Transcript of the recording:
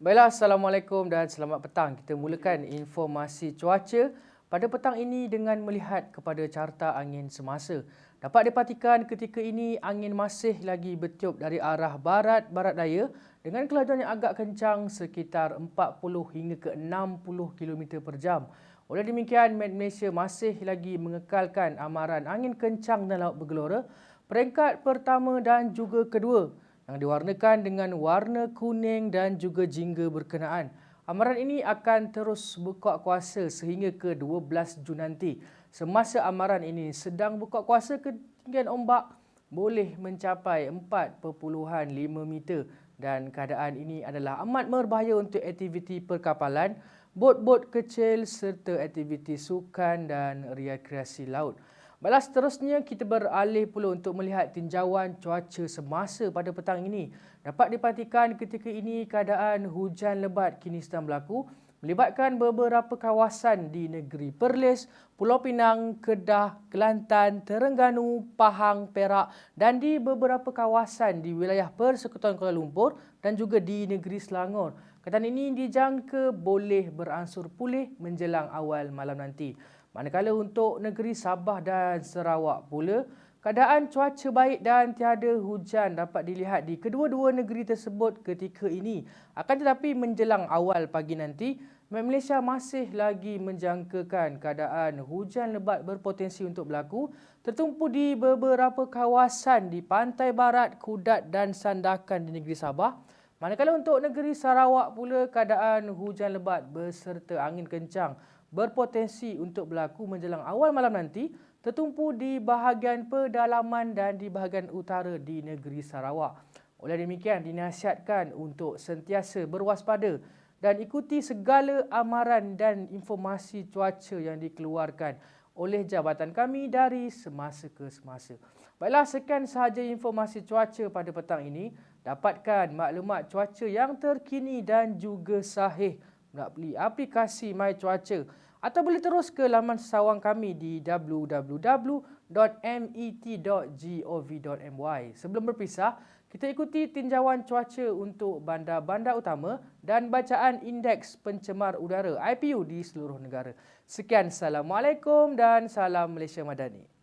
Baiklah, Assalamualaikum dan selamat petang. Kita mulakan informasi cuaca pada petang ini dengan melihat kepada carta angin semasa. Dapat diperhatikan ketika ini angin masih lagi bertiup dari arah barat-barat daya dengan kelajuan yang agak kencang sekitar 40 hingga ke 60 km per jam. Oleh demikian, Met Malaysia masih lagi mengekalkan amaran angin kencang dan laut bergelora peringkat pertama dan juga kedua yang diwarnakan dengan warna kuning dan juga jingga berkenaan. Amaran ini akan terus berkuat kuasa sehingga ke 12 Jun nanti. Semasa amaran ini sedang berkuat kuasa, ketinggian ombak boleh mencapai 4.5 meter dan keadaan ini adalah amat berbahaya untuk aktiviti perkapalan, bot-bot kecil serta aktiviti sukan dan rekreasi laut. Baiklah seterusnya kita beralih pula untuk melihat tinjauan cuaca semasa pada petang ini. Dapat diperhatikan ketika ini keadaan hujan lebat kini sedang berlaku melibatkan beberapa kawasan di negeri Perlis, Pulau Pinang, Kedah, Kelantan, Terengganu, Pahang, Perak dan di beberapa kawasan di wilayah Persekutuan Kuala Lumpur dan juga di negeri Selangor. Keadaan ini dijangka boleh beransur pulih menjelang awal malam nanti. Manakala untuk negeri Sabah dan Sarawak pula, keadaan cuaca baik dan tiada hujan dapat dilihat di kedua-dua negeri tersebut ketika ini. Akan tetapi menjelang awal pagi nanti, Malaysia masih lagi menjangkakan keadaan hujan lebat berpotensi untuk berlaku tertumpu di beberapa kawasan di pantai barat, Kudat dan Sandakan di negeri Sabah. Manakala untuk negeri Sarawak pula keadaan hujan lebat beserta angin kencang berpotensi untuk berlaku menjelang awal malam nanti tertumpu di bahagian pedalaman dan di bahagian utara di negeri Sarawak. Oleh demikian dinasihatkan untuk sentiasa berwaspada dan ikuti segala amaran dan informasi cuaca yang dikeluarkan oleh jabatan kami dari semasa ke semasa. Baiklah, sekian sahaja informasi cuaca pada petang ini. Dapatkan maklumat cuaca yang terkini dan juga sahih melalui aplikasi My Cuaca atau boleh terus ke laman sawang kami di www.met.gov.my. Sebelum berpisah, kita ikuti tinjauan cuaca untuk bandar-bandar utama dan bacaan indeks pencemar udara IPU di seluruh negara. Sekian, Assalamualaikum dan salam Malaysia Madani.